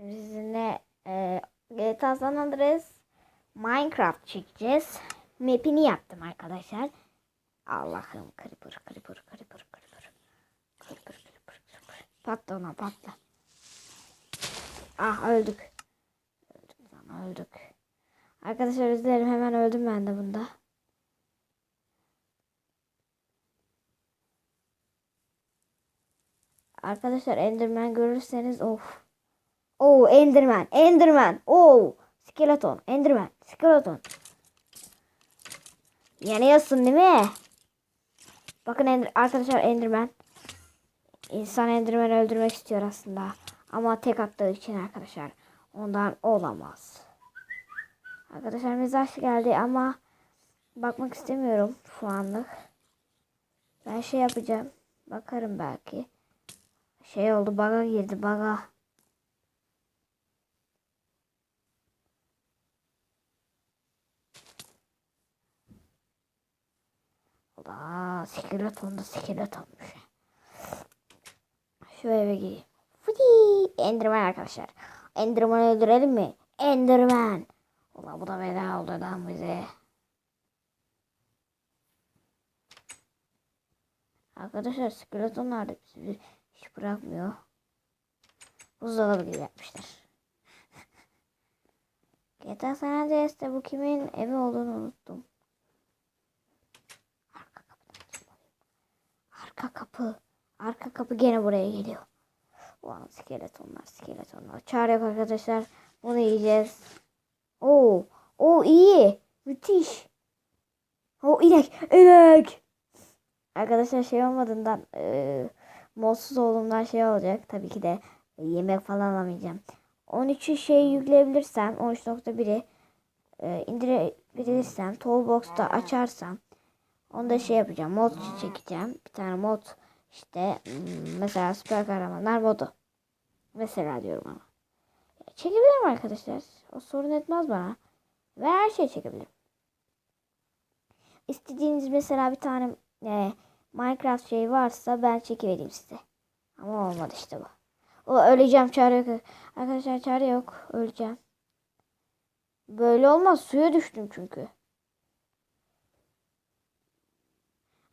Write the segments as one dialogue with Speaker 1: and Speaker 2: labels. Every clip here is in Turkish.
Speaker 1: Sizinle e, GTA San Andreas Minecraft çekeceğiz. Map'ini yaptım arkadaşlar. Allah'ım creeper creeper creeper creeper. Creeper creeper creeper. Patla ona patla. Ah öldük. Öldük lan öldük. Arkadaşlar özür dilerim hemen öldüm ben de bunda. Arkadaşlar Enderman görürseniz of. Oo Enderman, Enderman. Oo skeleton, Enderman, skeleton. Yanıyorsun değil mi? Bakın Ender, arkadaşlar Enderman. İnsan Enderman öldürmek istiyor aslında. Ama tek attığı için arkadaşlar ondan olamaz. Arkadaşlar mizah geldi ama bakmak istemiyorum şu anlık. Ben şey yapacağım. Bakarım belki. Şey oldu baga girdi baga. Allah skeleton da skeletonmuş. Şu eve gireyim. Fıdii. Enderman arkadaşlar. Enderman'ı öldürelim mi? Enderman. Ulan bu da bela oldu lan bize. Arkadaşlar skeletonlar da bizi hiç bırakmıyor. Buzdolabı gibi yapmışlar. GTA San Andreas'te bu kimin evi olduğunu unuttum. Arka kapıdan çıkmalıyım. Arka kapı. Arka kapı gene buraya geliyor. Ulan skeletonlar skeletonlar. Çare yok arkadaşlar. Bunu yiyeceğiz. Oo, o iyi. Müthiş. O inek, inek. Arkadaşlar şey olmadığından e, modsuz olduğumdan şey olacak. Tabii ki de yemek falan alamayacağım. 13'ü şey yükleyebilirsem 13.1'i e, indirebilirsem Toolbox'ta açarsam onda şey yapacağım. Mod çekeceğim. Bir tane mod işte hmm, mesela süper kahramanlar modu. Mesela diyorum ama. Çekebilirim arkadaşlar. O sorun etmez bana. Ve her şey çekebilirim. İstediğiniz mesela bir tane e, Minecraft şey varsa ben çekivereyim size. Ama olmadı işte bu. O öleceğim çare yok. Arkadaşlar çare yok. Öleceğim. Böyle olmaz. Suya düştüm çünkü.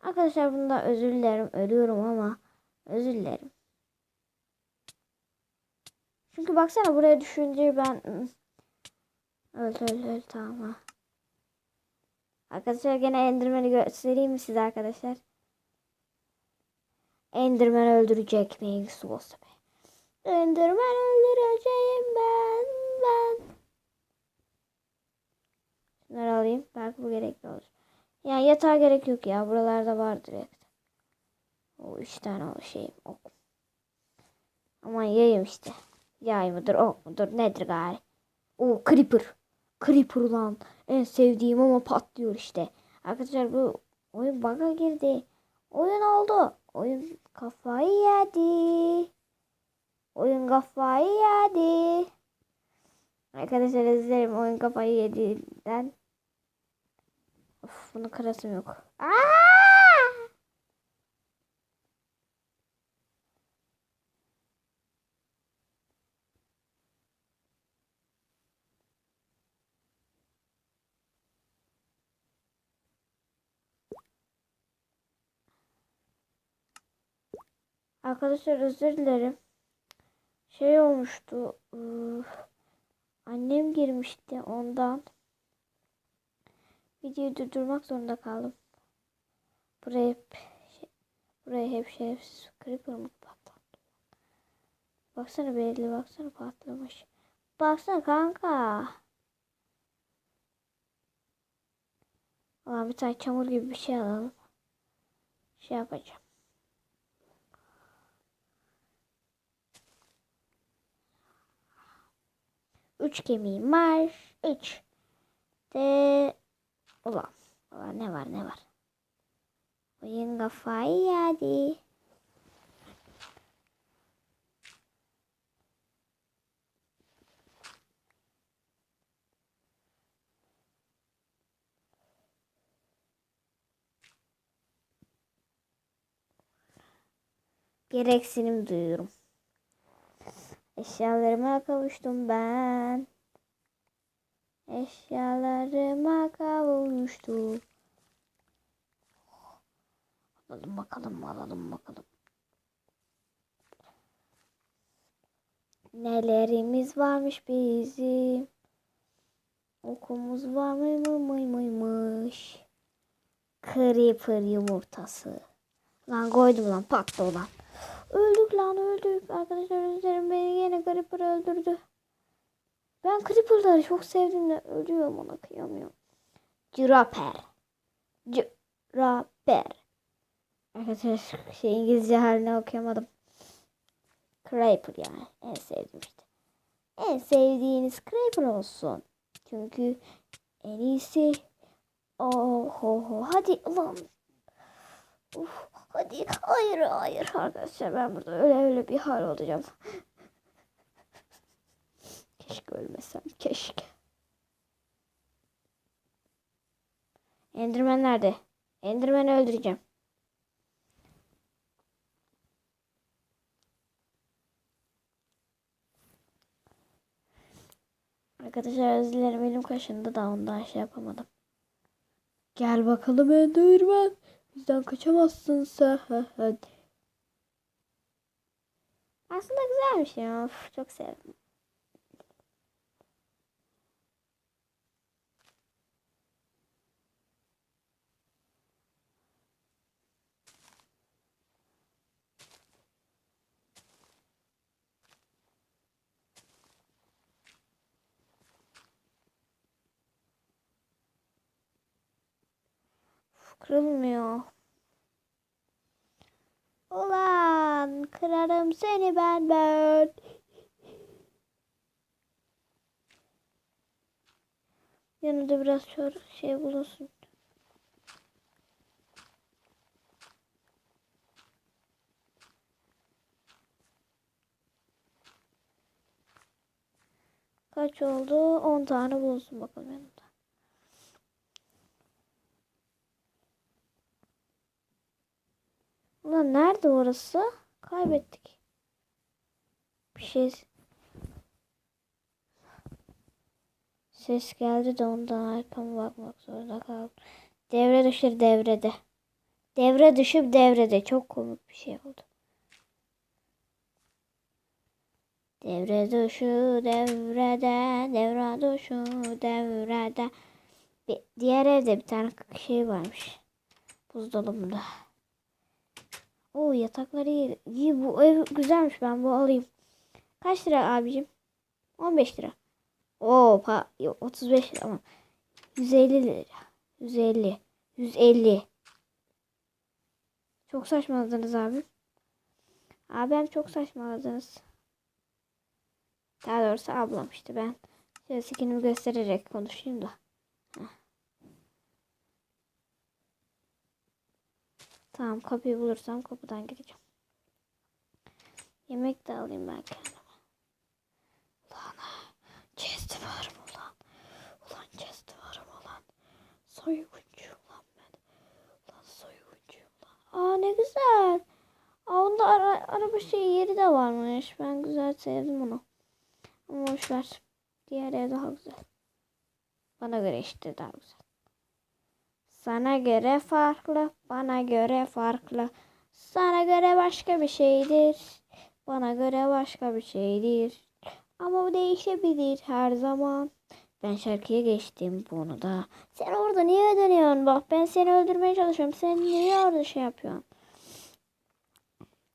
Speaker 1: Arkadaşlar bunda özür dilerim. Ölüyorum ama özür dilerim. Çünkü baksana buraya düşünce ben öl öl öl tamam. Arkadaşlar gene Enderman'i göstereyim mi size arkadaşlar? Enderman öldürecek mi? Su olsa be. Enderman öldüreceğim ben ben. Şunları alayım. Belki bu gerekli olur. Yani yatağa gerek yok ya. Buralarda var direkt. O üç tane o şeyim. Ok. Aman yayım işte. Yay mıdır ok mudur nedir gari. O creeper. Creeper lan. En sevdiğim ama patlıyor işte. Arkadaşlar bu oyun bug'a girdi. Oyun oldu. Oyun kafayı yedi. Oyun kafayı yedi. Arkadaşlar izlerim oyun kafayı yediğinden. Of bunu kırasım yok. Aa! Arkadaşlar özür dilerim. Şey olmuştu. ıı, Annem girmişti ondan. Videoyu durdurmak zorunda kaldım. Buraya hep şey, buraya hep şerefsiz creeper mı patlattı? Baksana belli baksana patlamış. Baksana kanka. Ulan bir tane çamur gibi bir şey alalım. Şey yapacağım. Üç kemiğim var. Üç. De ulan. Ulan ne var ne var. Oyun kafayı yedi. Gereksinim duyuyorum. Eşyalarıma kavuştum ben. Eşyalarıma kavuştum. Alalım bakalım alalım bakalım. Nelerimiz varmış bizim. Okumuz var mı mı mı mıymış. Creeper yumurtası. Lan koydum lan patlı lan. Öldük lan öldük. Arkadaşlar üzerim beni yine Creeper öldürdü. Ben Creeper'ları çok sevdim de ölüyorum ona kıyamıyorum. Draper. Draper. Arkadaşlar şey İngilizce halini okuyamadım. Creeper yani. En sevdiğim işte. En sevdiğiniz Creeper olsun. Çünkü en iyisi Oho, hadi ulan. Uf, hadi hayır hayır arkadaşlar ben burada öyle öyle bir hal olacağım. Ölmesem keşke. Enderman nerede? Enderman'i öldüreceğim. Arkadaşlar özür dilerim elim kaşındı da ondan şey yapamadım. Gel bakalım Enderman. Bizden kaçamazsın sen. Aslında güzelmiş ya. Of, çok sevdim. Kırılmıyor. Ulan kırarım seni ben ben. Yanında biraz şey bulunsun. Kaç oldu? 10 tane bulunsun bakalım yanında. Ulan nerede orası? Kaybettik. Bir şey ses geldi de ondan arkama bakmak zorunda kaldım. Devre dışı devrede. Devre dışı devrede. Çok komik bir şey oldu. Devre dışı devrede. Devre dışı devrede. Bir, diğer evde bir tane şey varmış. Buzdolabında. O yatakları iyi. iyi. Bu ev güzelmiş. Ben bu alayım. Kaç lira abicim? 15 lira. Oo, pa 35 lira ama 150 lira. 150. 150. Çok saçmaladınız abi. Abim çok saçmaladınız. Daha doğrusu ablam işte ben şöyle skinimi göstererek konuşayım da. Tamam kapıyı bulursam kapıdan gireceğim. Yemek de alayım ben kendime. Ulan chest var mı ulan? Ulan chest var mı ulan? Soyguncu ulan ben. Ulan soyguncu ulan. Aa ne güzel. Aa onda ara, araba şey yeri de varmış. Ben güzel sevdim onu. Ama boşver. Diğer ev daha güzel. Bana göre işte daha güzel. Sana göre farklı, bana göre farklı. Sana göre başka bir şeydir. Bana göre başka bir şeydir. Ama bu değişebilir her zaman. Ben şarkıya geçtim bunu da. Sen orada niye dönüyorsun? Bak ben seni öldürmeye çalışıyorum. Sen niye orada şey yapıyorsun?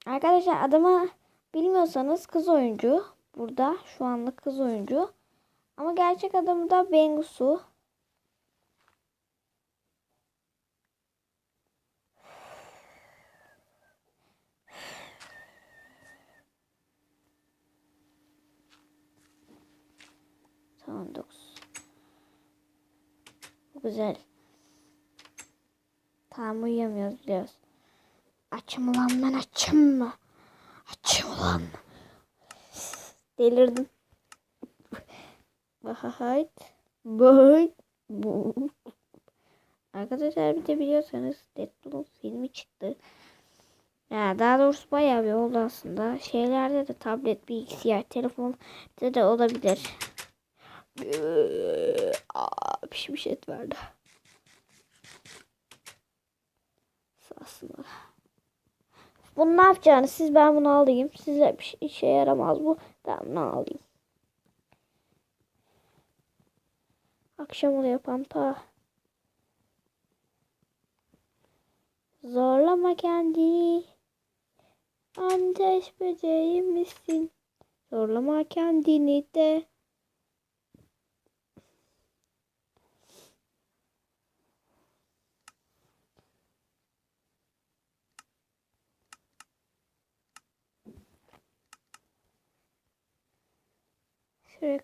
Speaker 1: Arkadaşlar adamı bilmiyorsanız kız oyuncu. Burada şu anlık kız oyuncu. Ama gerçek adamı da Bengusu. Tamam 9. Bu güzel. Tamam uyuyamıyoruz biliyoruz. Açım ulan ben açım mı? Açım ulan. Delirdim. Bahayt. Bahayt. Arkadaşlar bir de biliyorsanız Deadpool filmi çıktı. Ya daha doğrusu bayağı bir oldu aslında. Şeylerde de tablet, bilgisayar, telefon de olabilir. Ee, Aa, pişmiş et verdi. Aslında. Bunu ne yapacağını siz ben bunu alayım. Size bir şey, işe yaramaz bu. Ben bunu alayım. Akşam oluyor pampa. Zorlama kendini. Ateş böceği misin? Zorlama kendini de. Şöyle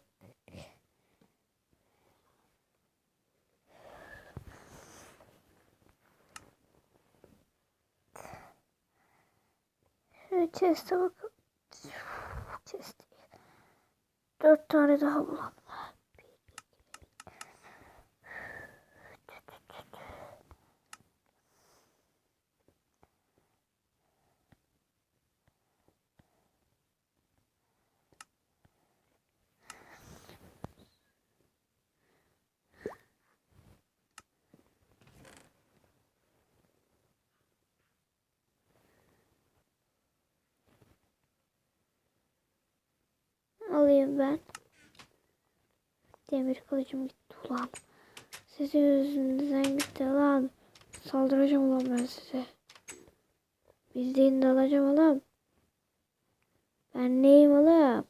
Speaker 1: Şöyle chest'e bakalım. Chest. Dört tane daha bulalım. Alayım ben. Demir kılıcım gitti ulan. Sizin yüzünüzden gitti lan. Saldıracağım ulan ben size. Bildiğini de alacağım oğlum. Ben neyim oğlum?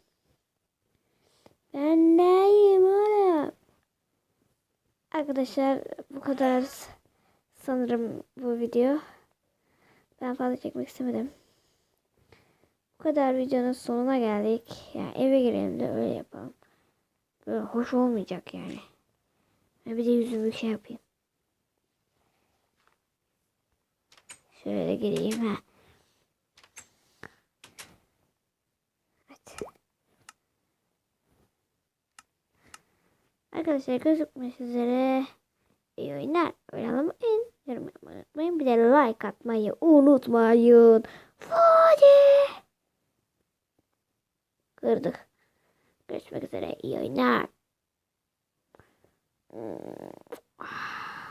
Speaker 1: Ben neyim oğlum? Arkadaşlar bu kadar sanırım bu video. Ben fazla çekmek istemedim. Bu kadar videonun sonuna geldik. Yani eve girelim de öyle yapalım. Böyle hoş olmayacak yani. Ben bir de yüzümü şey yapayım. Şöyle gireyim ha. Evet. Arkadaşlar gözükmek üzere. İyi oyunlar. Oynamayın. Yorum yapmayı unutmayın. Bir de like atmayı unutmayın. Hadi. Kırdık. Görüşmek üzere. İyi oyunlar. Hmm.